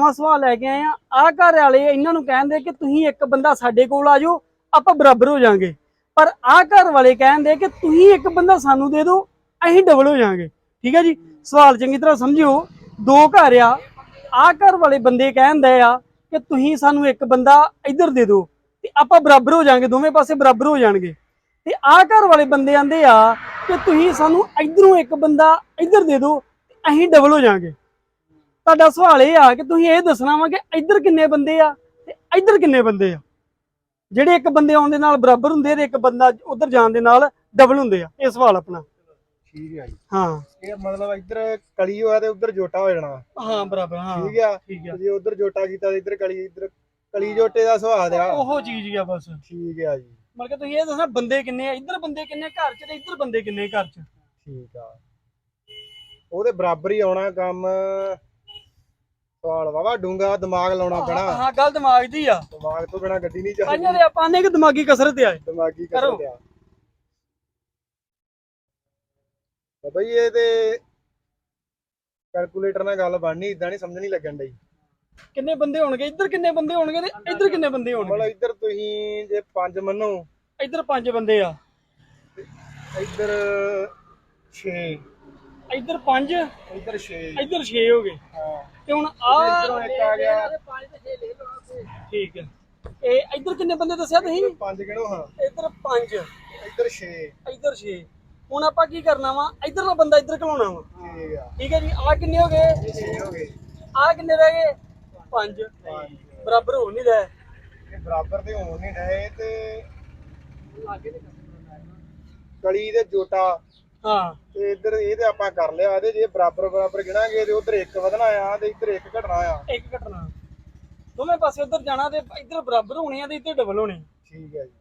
ਨਵਾਂ ਸਵਾਲ ਲੈ ਕੇ ਆਏ ਆ। ਆ ਘਰ ਵਾਲੇ ਇਹਨਾਂ ਨੂੰ ਕਹਿੰਦੇ ਕਿ ਤੁਸੀਂ ਇੱਕ ਬੰਦਾ ਸਾਡੇ ਕੋਲ ਆ ਜਾਓ, ਆਪਾਂ ਬਰਾਬਰ ਹੋ ਜਾਾਂਗੇ। ਪਰ ਆ ਘਰ ਵਾਲੇ ਕਹਿੰਦੇ ਕਿ ਤੁਸੀਂ ਇੱਕ ਬੰਦਾ ਸਾਨੂੰ ਦੇ ਦਿਓ, ਅਸੀਂ ਡਬਲ ਹੋ ਜਾਾਂਗੇ। ਠੀਕ ਹੈ ਜੀ? ਸਵਾਲ ਚੰਗੀ ਤਰ੍ਹਾਂ ਸਮਝਿਓ। ਦੋ ਘਰ ਆ। ਆ ਘਰ ਵਾਲੇ ਬੰਦੇ ਕਹਿੰਦੇ ਆ ਕਿ ਤੁਸੀਂ ਸਾਨੂੰ ਇੱਕ ਬੰਦਾ ਇੱਧਰ ਦੇ ਦਿਓ, ਤੇ ਆਪਾਂ ਬਰਾਬਰ ਹੋ ਜਾਾਂਗੇ, ਦੋਵੇਂ ਪਾਸੇ ਬਰਾਬਰ ਹੋ ਜਾਣਗੇ। ਤੇ ਆ ਘਰ ਵਾਲੇ ਬੰਦੇ ਆਂਦੇ ਆ ਕਿ ਤੁਸੀਂ ਸਾਨੂੰ ਇਧਰੋਂ ਇੱਕ ਬੰਦਾ ਇੱਧਰ ਦੇ ਦਿਓ ਅਸੀਂ ਡਬਲ ਹੋ ਜਾਾਂਗੇ। ਤੁਹਾਡਾ ਸਵਾਲ ਇਹ ਆ ਕਿ ਤੁਸੀਂ ਇਹ ਦੱਸਣਾ ਵਾ ਕਿ ਇੱਧਰ ਕਿੰਨੇ ਬੰਦੇ ਆ ਤੇ ਇੱਧਰ ਕਿੰਨੇ ਬੰਦੇ ਆ? ਜਿਹੜੇ ਇੱਕ ਬੰਦੇ ਆਉਣ ਦੇ ਨਾਲ ਬਰਾਬਰ ਹੁੰਦੇ ਤੇ ਇੱਕ ਬੰਦਾ ਉਧਰ ਜਾਣ ਦੇ ਨਾਲ ਡਬਲ ਹੁੰਦੇ ਆ। ਇਹ ਸਵਾਲ ਆਪਣਾ। ਠੀਕ ਹੈ ਜੀ। ਹਾਂ। ਇਹ ਮਤਲਬ ਇੱਧਰ ਕਲੀ ਹੋਇਆ ਤੇ ਉੱਧਰ ਜੋਟਾ ਹੋ ਜਾਣਾ। ਹਾਂ ਬਰਾਬਰ ਹਾਂ। ਠੀਕ ਆ? ਠੀਕ ਆ। ਤੇ ਜੇ ਉੱਧਰ ਜੋਟਾ ਕੀਤਾ ਤੇ ਇੱਧਰ ਕਲੀ ਇੱਧਰ ਕਲੀ ਜੋਟੇ ਦਾ ਸੁਭਾਅ ਆ। ਉਹੋ ਚੀਜ਼ ਹੀ ਆ ਬਸ। ਠੀਕ ਆ ਜੀ। ਮਤਲਬ ਤੁਸੀਂ ਇਹ ਦੱਸਣਾ ਬੰਦੇ ਕਿੰਨੇ ਆ? ਇੱਧਰ ਬੰਦੇ ਕਿੰਨੇ ਘਰ 'ਚ ਤੇ ਇੱਧਰ ਬੰਦੇ ਕਿੰਨੇ ਘਰ 'ਚ? ਠੀਕ ਆ। ਉਹਦੇ ਬਰਾਬਰ ਹੀ ਆਉਣਾ ਕੰਮ। ਸਵਾਲ ਵਾਵਾ ਡੂੰਗਾ ਦਿਮਾਗ ਲਾਉਣਾ ਪੈਣਾ। ਹਾਂ ਗੱਲ ਦਿਮਾਗ ਦੀ ਆ। ਦਿਮਾਗ ਤੋਂ ਬਿਨਾ ਗੱਡੀ ਨਹੀਂ ਚੱਲਦੀ। ਦੇ ਆਪਾਂ ਨੇ ਕਿ ਦਿਮਾਗੀ ਕਸਰਤ ਆ। ਇਹ। ਦਿਮਾਗੀ। ਕਰ। ਆ। ਬਾਬਾ ਜੀ ਇਹ ਤੇ ਕੈਲਕੂਲੇਟਰ ਨਾਲ ਗੱਲ ਬਣਨੀ ਇਦਾਂ ਨਹੀਂ ਸਮਝ ਨਹੀਂ ਲੱਗਣ ਡਈ। ਕਿੰਨੇ ਬੰਦੇ ਹੋਣਗੇ? ਇੱਧਰ ਕਿੰਨੇ ਬੰਦੇ ਹੋਣਗੇ ਤੇ ਇੱਧਰ ਕਿੰਨੇ ਬੰਦੇ ਮਤਲਬ ਹੋਣਗੇ ਇੱਧਰ ਤੁਸੀਂ ਜੇ ਪੰਜ ਮੰਨੋ ਇੱਧਰ ਪੰਜ ਬੰਦੇ ਆ। ਇੱਧਰ 6 ਇੱਧਰ ਪੰਜ ਇੱਧਰ 6 ਇੱਧਰ 6 ਹੋ ਗਏ। ਹਾਂ। ਤੇ ਹੁਣ ਆ ਇੱਕ ਆ ਗਿਆ। ਠੀਕ ਹੈ। ਇਹ ਇੱਧਰ ਕਿੰਨੇ ਬੰਦੇ ਦੱਸਿਆ ਤੁਸੀਂ? ਪੰਜ ਕਿਹੜੋ ਹਾਂ? ਇੱਧਰ ਪੰਜ। ਇੱਧਰ 6 ਇੱਧਰ 6 ਹੁਣ ਆਪਾਂ ਕੀ ਕਰਨਾ ਵਾ? ਇੱਧਰਲਾ ਬੰਦਾ ਇੱਧਰ ਘਲਾਉਣਾ ਵਾ। ਠੀਕ ਆ। ਠੀਕ ਹੈ ਜੀ ਆ ਕਿੰਨੇ ਹੋ ਗਏ? ਇਹ 6 ਹੋ ਗਏ। ਆ ਕਿੰਨੇ ਰਹਿ ਗਏ? ਪੰਜ। ਬਰਾਬਰ ਹੋ ਨਹੀਂ ਰਹੇ। ਇਹ ਬਰਾਬਰ ਤੇ ਹੋਣ ਨਹੀਂ ਡਏ ਤੇ ਕਲੀ ਦੇ ਜੋਟਾ। ਹਾਂ। ਤੇ ਇੱਧਰ ਇਹ ਤੇ ਆਪਾਂ ਕਰ ਲਿਆ ਇਹਦੇ ਜੇ ਬਰਾਬਰ ਬਰਾਬਰ ਗਿਣਾਂਗੇ ਤੇ ਉਧਰ ਇੱਕ ਵਧਣਾ ਆ ਤੇ ਇੱਧਰ ਇੱਕ ਘਟਣਾ ਆ। ਇੱਕ ਘਟਨਾ ਦੋਵੇਂ ਪਾਸੇ ਉੱਧਰ ਜਾਣਾ ਤੇ ਇੱਧਰ ਬਰਾਬਰ ਹੋਣੇ ਆ ਤੇ ਇੱਧਰ ਡਬਲ ਹੋਣੇ। ਠੀਕ ਹੈ ਜੀ।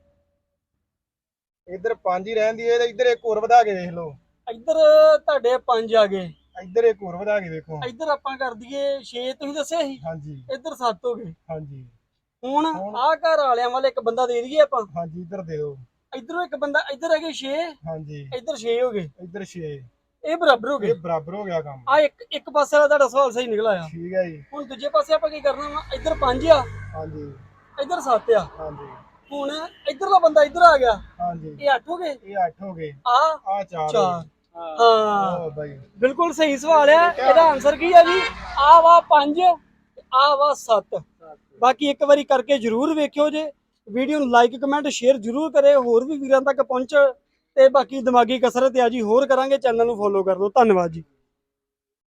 ਇੱਧਰ ਪੰਜ ਹੀ ਰਹਿੰਦੀ ਹੈ ਤੇ ਇੱਧਰ ਇੱਕ ਹੋਰ ਵਧਾ ਕੇ ਦੇਖ ਲਓ। ਇੱਧਰ ਤੁਹਾਡੇ ਪੰਜ ਆ ਗਏ। ਇੱਧਰ ਇੱਕ ਹੋਰ ਵਧਾ ਕੇ ਵੇਖੋ ਇੱਧਰ ਆਪਾਂ ਕਰ ਦਈਏ 6 ਤੁਸੀਂ ਦੱਸਿਆ ਸੀ? ਹਾਂਜੀ। ਇੱਧਰ 7 ਹੋ ਗਏ। ਹਾਂਜੀ। ਹੁਣ ਆਹ ਘਰ ਵਾਲਿਆਂ ਵਾਲੇ ਇੱਕ ਬੰਦਾ ਦੇ ਦਈਏ ਆਪਾਂ। ਹਾਂਜੀ ਇੱਧਰ ਦੇ ਦਿਓ। ਇੱਧਰੋਂ ਇੱਕ ਬੰਦਾ ਇੱਧਰ ਹੈਗੇ 6 ਹਾਂਜੀ। ਇੱਧਰ 6 ਹੋ ਗਏ। ਇੱਧਰ 6 ਇਹ ਬਰਾਬਰ ਹੋ ਗਏ। ਇਹ ਬਰਾਬਰ ਹੋ ਗਿਆ ਕੰਮ। ਆ ਇੱਕ ਇੱਕ ਪਾਸੇ ਵਾਲਾ ਤੁਹਾਡਾ ਸਵਾਲ ਸਹੀ ਨਿਕਲ ਆਇਆ। ਠੀਕ ਹੈ ਜੀ। ਹੁਣ ਦੂਜੇ ਪਾਸੇ ਆਪਾਂ ਕੀ ਕਰਨਾ ਵਾ? ਇੱਧਰ 5 ਆ। ਹਾਂਜੀ। ਇੱਧਰ 7 ਆ। ਹਾਂਜੀ। ਹੁਣ ਇੱਧਰਲਾ ਬੰਦਾ ਇੱਧਰ ਆ ਗਿਆ। ਹਾਂਜੀ। ਇਹ 8 ਹੋ ਗਏ? ਇਹ 8 ਹੋ ਗਏ। ਆ ਆ 4 4 ਹਾਂ। ਹੋ। ਬਾਈ। ਬਿਲਕੁਲ ਸਹੀ ਸਵਾਲ ਹੈ ਇਹਦਾ ਆਨਸਰ ਕੀ ਹੈ ਜੀ? ਆ ਵਾ 5 ਆ ਵਾ 7 ਬਾਕੀ ਇੱਕ ਵਾਰੀ ਕਰਕੇ ਜਰੂਰ ਵੇਖਿਓ ਜੇ। ਵੀਡੀਓ ਨੂੰ ਲਾਈਕ ਕਮੈਂਟ ਸ਼ੇਅਰ ਜਰੂਰ ਕਰੇ, ਹੋਰ ਵੀ ਵੀਰਾਂ ਤੱਕ ਪਹੁੰਚ ਤੇ ਬਾਕੀ ਦਿਮਾਗੀ ਕਸਰਤ ਆ ਜੀ, ਹੋਰ ਕਰਾਂਗੇ ਚੈਨਲ ਨੂੰ ਫੋਲੋ ਕਰ ਲਓ। ਧੰਨਵਾਦ ਜੀ।